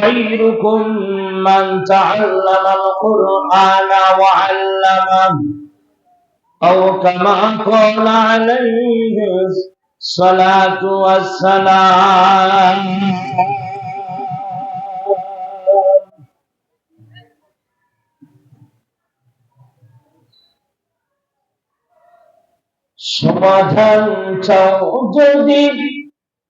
خيركم من تعلم القرآن وعلمه أو كما قال عليه الصلاة والسلام সমাধান চাও যদি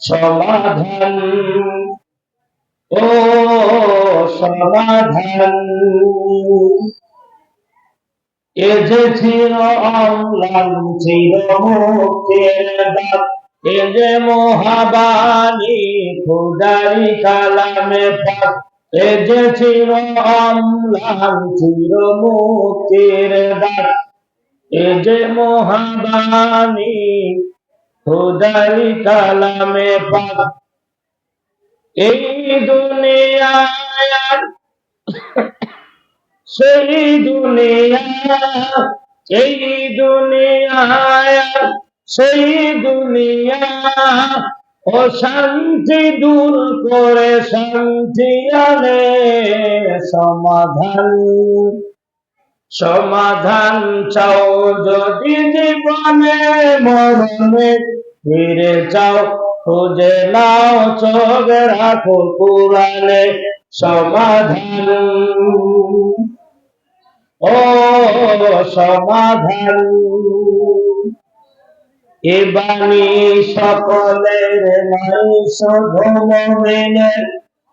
সমাধান। ও সমাধান। এ যে চির অম্লান চির মুক্তির দান এ যে মহাবাণী, খুদারি কালামে পাক এ যে চির অম্লান চির মুক্তির দান এ যে মহাবাণী খুদারি কালামে পাক। এই দুনিয়ায় সেই দুনিয়া, এই দুনিয়ায় সেই দুনিয়া ও শান্তি দূর করে শান্তি আনে সমাধান। সমাধান চাও যদি জীবনে মরণে, ফিরে চাও খুঁজে নাও চোখ রাখো পুরাণে সমাধান। ও সমাধান। এ সকলের নাই শুধু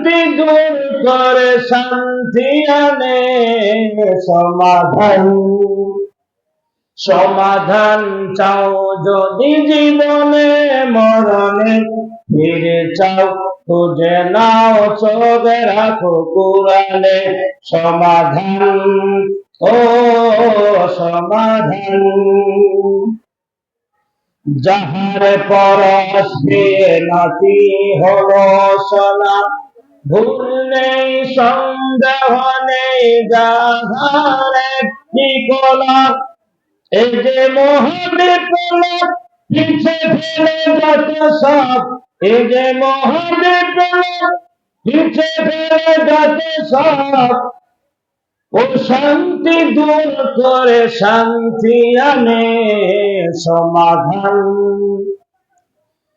শান্তি দূর করে, শান্তি আনে সমাধান। সমাধান চাও যদি জীবনে, মরণে ফিরে চাও খুঁজে নাও চোখ রাখো কোরআনে সমাধান। ও সমাধান। যাহার পরশে নাতি হলো সোনা ভুল নেই সন্দেহ নেই যাহার কলা এই যে মহাবিপ্লব পিছে ফেলে সব। যে পিছে ফেলে যত সব। ও শান্তি দূর করে শান্তি আনে সমাধান।